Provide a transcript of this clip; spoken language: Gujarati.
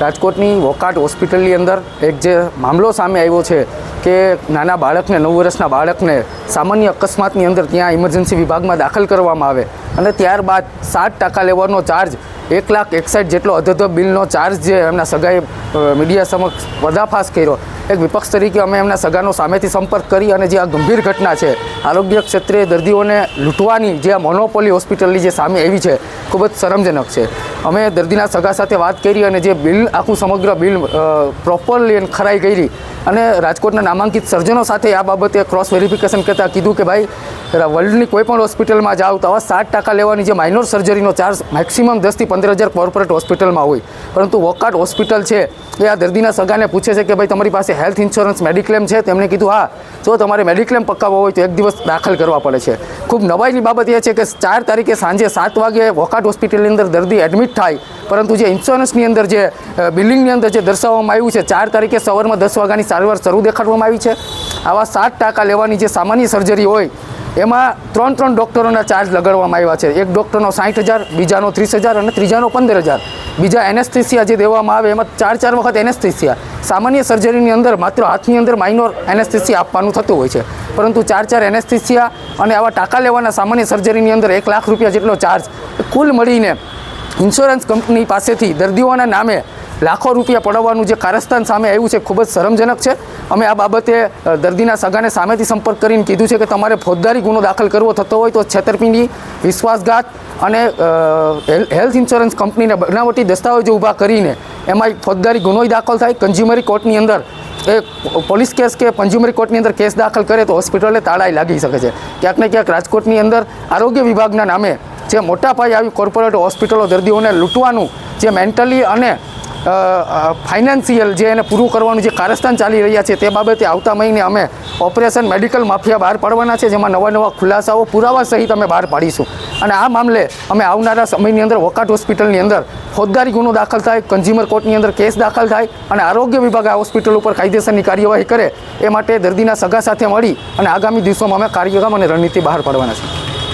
રાજકોટની વોકાટ હોસ્પિટલની અંદર એક જે મામલો સામે આવ્યો છે કે નાના બાળકને, નવ વર્ષના બાળકને સામાન્ય અકસ્માતની અંદર ત્યાં ઇમરજન્સી વિભાગમાં દાખલ કરવામાં આવે અને ત્યારબાદ સાત ટકા લેવાનો ચાર્જ એક લાખ એકસાઠ જેટલો અધધ બિલનો ચાર્જ જે એમના સગાએ મીડિયા સમક્ષ પર્દાફાશ કર્યો. એક વિપક્ષ તરીકે અમે એમના સગાનો સામેથી સંપર્ક કરી અને જે આ ગંભીર ઘટના છે, આરોગ્ય ક્ષેત્રે દર્દીઓને લૂંટવાની જે આ મોનોપોલી હોસ્પિટલની જે સામે આવી છે ખૂબ જ શરમજનક છે. અમે દર્દીના સગા સાથે વાત કરી અને જે બિલ, આખું સમગ્ર બિલ પ્રોપરલી ખરાઈ કરી અને રાજકોટના નામાંકિત સર્જનો સાથે આ બાબતે ક્રોસ વેરિફિકેશન કરતાં કીધું કે ભાઈ વર્લ્ડની કોઈ પણ હોસ્પિટલમાં જાઓ તો આવા સાત ટકા લેવાની જે માઇનોર સર્જરીનો ચાર્જ મેક્સિમમ દસથી પંદર હજાર કોર્પોરેટ હોસ્પિટલમાં હોય. પરંતુ વોકાટ હોસ્પિટલ છે, એ આ દર્દીના સગાને પૂછે છે કે ભાઈ, તમારી પાસે હેલ્થ ઇન્સ્યોરન્સ મેડિક્લેમ છે? તેમણે કીધું, હા, જો તમારે મેડિક્લેમ પકાવવો હોય તો એક દિવસ દાખલ કરવા પડે છે. ખૂબ નવાઈની બાબત એ છે કે ચાર તારીખે સાંજે સાત વાગે વોકાટ હોસ્પિટલની અંદર દર્દી એડમિટ થાય. પરંતુ જે ઇન્સ્યોરન્સની અંદર જે બિલ્ડિંગની અંદર જે દર્શાવવામાં આવ્યું છે, ચાર તારીખે સવારમાં દસ વાગ્યાની સારવાર શરૂ દેખાડવામાં આવી છે. આવા સાત ટકા લેવાની જે સામાન્ય સર્જરી હોય એમાં ત્રણ ત્રણ ડૉક્ટરોના ચાર્જ લગાડવામાં આવ્યા છે. એક ડૉક્ટરનો સાઠ હજાર, બીજાનો ત્રીસ હજાર અને ત્રીજાનો પંદર હજાર. બીજા એનેસ્થિસિયા જે દેવામાં આવે એમાં ચાર ચાર વખત એનેસ્થિસિયા સામાન્ય સર્જરીની અંદર માત્ર હાથની અંદર માઇનોર એનેસ્થિસિયા આપવાનું થતું હોય છે. પરંતુ ચાર ચાર એનેસ્થિસિયા અને આવા ટાંકા લેવાના સામાન્ય સર્જરીની અંદર એક લાખ રૂપિયા જેટલો ચાર્જ કુલ મળીને ઇન્સ્યોરન્સ કંપની પાસેથી દર્દીઓના નામે લાખો રૂપિયા પડાવવાનું જે કારસ્તાન સામે આવ્યું છે, ખૂબ જ શરમજનક છે. અમે આ બાબતે દર્દીના સગાને સામેથી સંપર્ક કરીને કીધું છે કે તમારે ફોજદારી ગુનો દાખલ કરવો થતો હોય તો છેતરપિંડી, વિશ્વાસઘાત અને હેલ્થ ઇન્સ્યોરન્સ કંપનીને બનાવટી દસ્તાવેજો ઊભા કરીને એમાં ફોજદારી ગુનોય દાખલ થાય. કન્ઝ્યુમરી કોર્ટની અંદર એ પોલીસ કેસ કે કન્ઝ્યુમરી કોર્ટની અંદર કેસ દાખલ કરે તો હોસ્પિટલે તાળાઈ લાગી શકે છે. ક્યાંક ને ક્યાંક રાજકોટની અંદર આરોગ્ય વિભાગના નામે જે મોટા પાયે આવી કોર્પોરેટ હોસ્પિટલો દર્દીઓને લૂંટવાનું જે મેન્ટલી અને ફાઇનાન્સિયલ જે એને પૂરું કરવાનું જે કારસ્તાન ચાલી રહ્યા છે તે બાબતે આવતા મહિને અમે ઓપરેશન મેડિકલ માફિયા બહાર પાડવાના છે, જેમાં નવા નવા ખુલાસાઓ પુરાવા સહિત અમે બહાર પાડીશું. અને આ મામલે અમે આવનારા સમયની અંદર વોકાટ હોસ્પિટલની અંદર ફોજદારી ગુનો દાખલ થાય કન્ઝ્યુમર કોર્ટની અંદર કેસ દાખલ થાય અને આરોગ્ય વિભાગ આ હોસ્પિટલ ઉપર કાયદેસરની કાર્યવાહી કરે, એ માટે દર્દીના સગા સાથે મળી અને આગામી દિવસોમાં અમે કાર્યક્રમ અને રણનીતિ બહાર પાડવાના છે